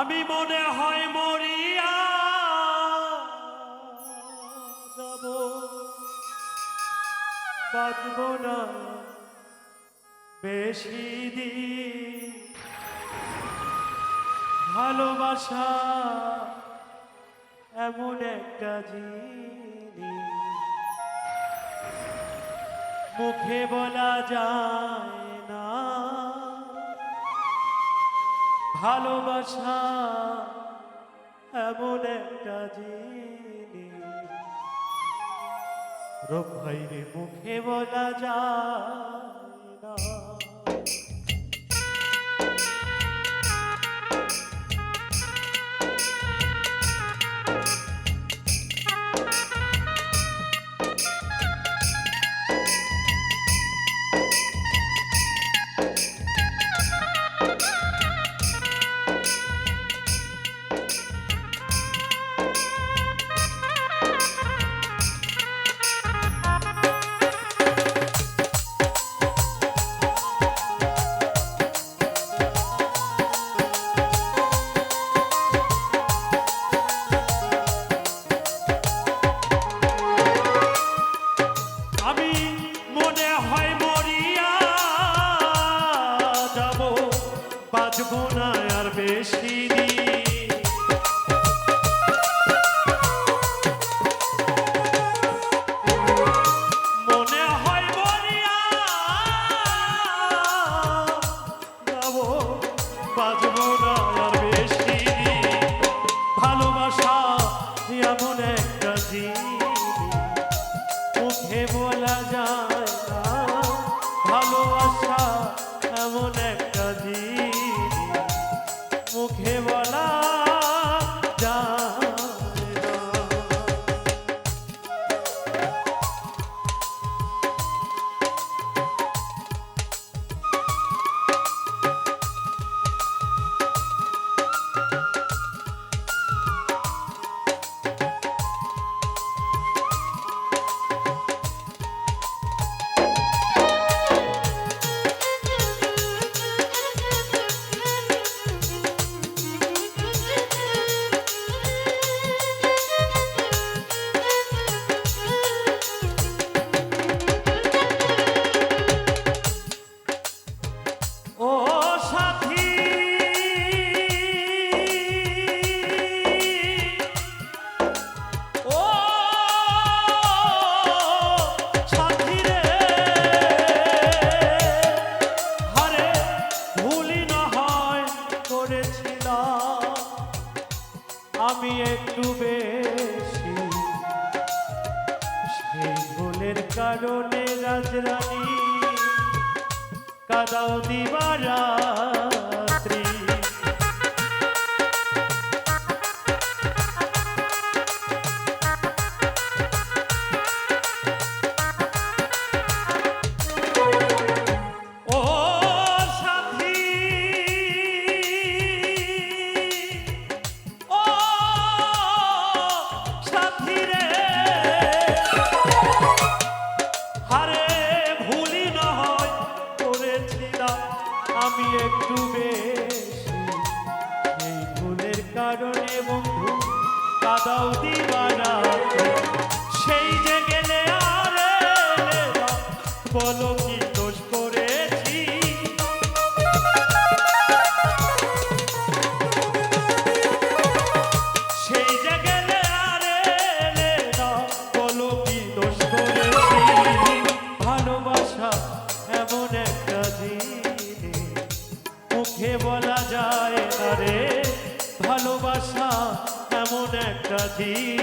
আমি মনে হয় মরিয়া যাব। বাঁচব না বেশি দিন। ভালোবাসা এমন একটা জিনিস। মুখে বলা যায় ভালোবাসা এমন একটা জিনিস। রে মুখে বলা যায় আমি একটু বেশি। এই ভুলের কারণে বন্ধু কাদাও দিন রাখি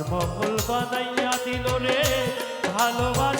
রাজমহল বানাইয়া দিল রে ভালোবাসা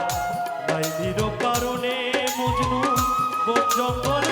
Don't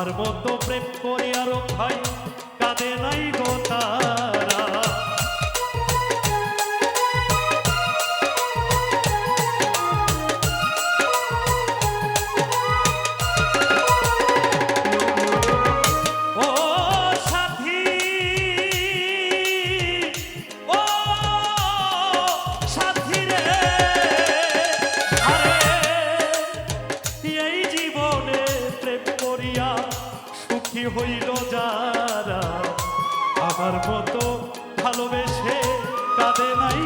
তোমার মতো প্রেম করে আরও খাই। হইল যারা আমার মতো ভালোবেসে কাঁদে নাই।